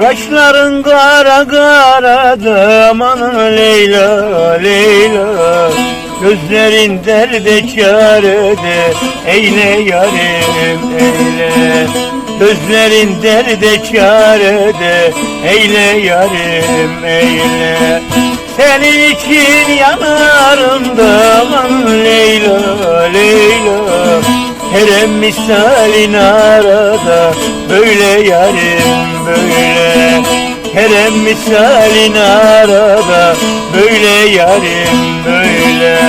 Kaşların kara kara da aman Leyla Leyla Gözlerin derde çarede eyle yarim eyle. Gözlerin derde çarede eyle yarim eyle. Senin için yanarım da aman Leyla Leyla. Herem misalin arada böyle yarim böyle Herem misalin arada böyle yarim böyle.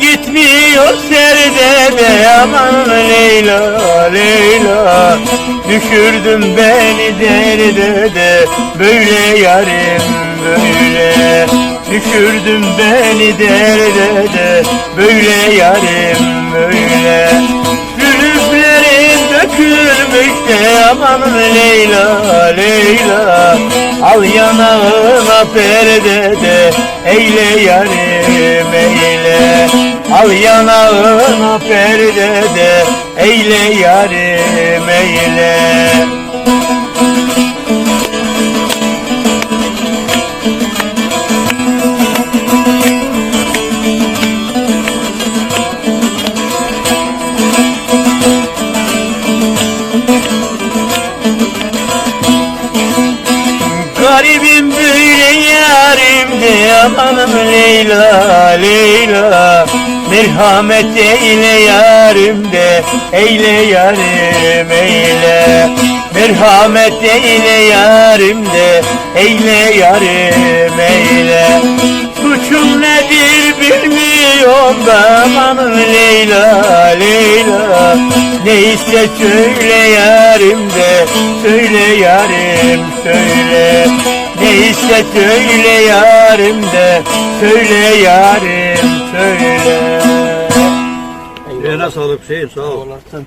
Gitmiyor serde de aman Leyla Leyla Düşürdün beni derde de böyle yarim böyle. Düşürdün beni derde de böyle yarim böyle. Zülüflerin dökülmüş de aman Leyla Leyla. Al yanağına perde de eyle yarim eyle. Al yanağına perde de eyle yarim eyle. Garibim böyle yarim de Leyla Leyla Merhamet eyle yarim de eyle yarim eyle. Merhamet eyle yarim de eyle yarim eyle. Suçum nedir bilmiyorum da amanım Leyla Leyla. Neyse söyle yarim de söyle yarim söyle. Neyse söyle yarim de söyle yarim söyle Eline sağlık Hüseyin sağ ol. Olasın.